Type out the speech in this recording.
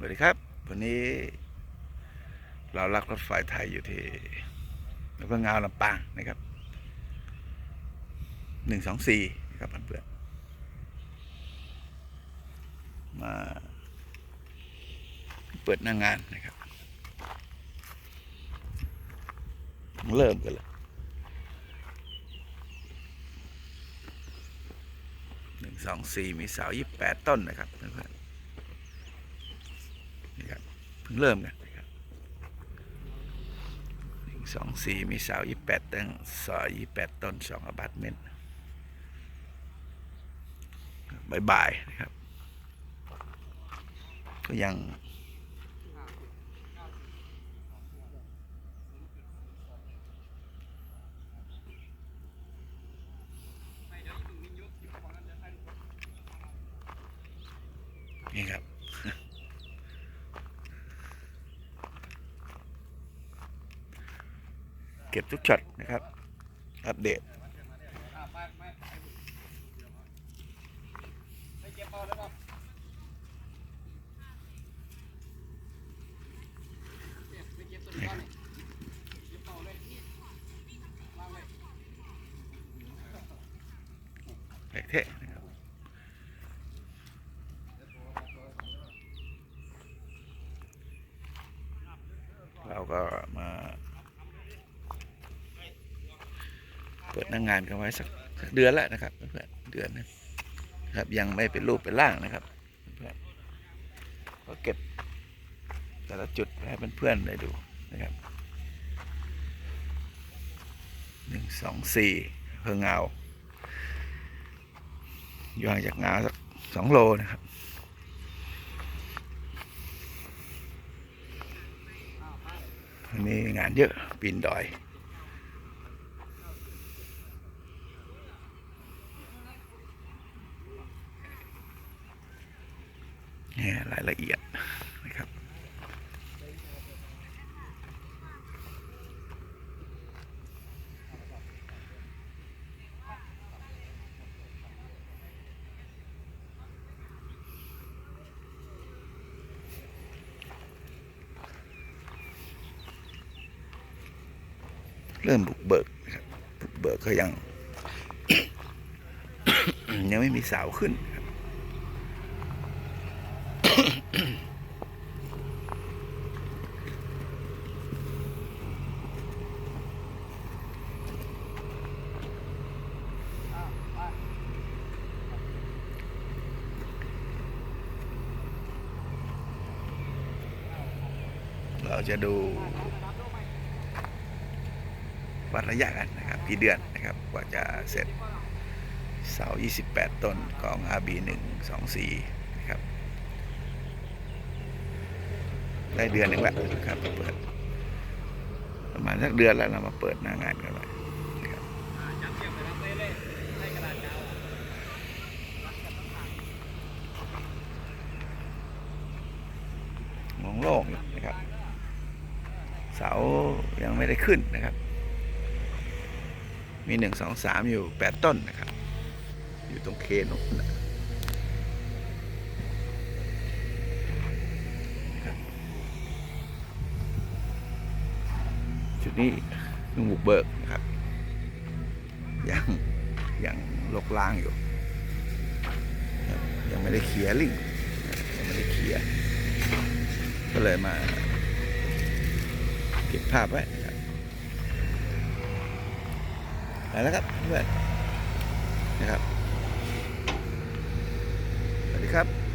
สวัสดีครับ วันนี้ เราลักรถไฟไทยอยู่ที่อำเงาวลำปางนะครับหนึ่งสองสี่นะครับเพื่อนมาเปิดหน้างานนะครับ เริ่มกันเลยหนึ่งสองสี่มีเสายี่แปดต้นนะครับเพื่อน พิ่งเริ่มกันนะครับหนึ่งสองสี่มีเสายี่แปดต้นเสายี่แปดต้นสองอพาร์ตเมนต์บายๆนะครับ ก็ยัง นี่ครับ เก็บทุกช็อตนะครับ อัปเดตเท่นะครับเราก็มา เปิดหน้างงานกันไว้สักเดือนแล้วนะครับเพื่อนเดือนนะครับ ยังไม่เป็นรูปเป็นร่างนะครับเพื่อนก็เก็บแต่ละจุดให้เพื่อนๆได้ดูนะครับหนึ่งสองสี่เพื่อเงาอยู่ห่างจากเงาสักสองโลนะครับวันนี้งานเยอะปีนดอย เนี่ยรายละเอียดนะครับเริ่มบุกเบิกนะครับบุกเบิกก็ยัง ยังไม่มีเสาขึ้น เราจะดูวัดระยะกันนะครับกี่เดือนนะครับกว่าจะเสร็จเสา 28 ต้นของ RB124 ได้เดือนหนึ่งแล้วนะครับเปิด ประมาณสักเดือนแล้วเรามาเปิดหน้างานกันไว้นะครับมองโล่งอยู่นะครับ เสายังไม่ได้ขึ้นนะครับ มีหนึ่งสองสามอยู่แปดต้นนะครับ อยู่ตรงเคนนะนะครับจุด นี้ยังบุกเบิกครับยังยังลกล้างอยู่ ยังไม่ได้เคลียร์ลิงยังไม่ได้เคลียร์ก็เลยมา เก็บภาพไว้ครับไปแล้วครับเพื่อนนะครับสวัสดีครับ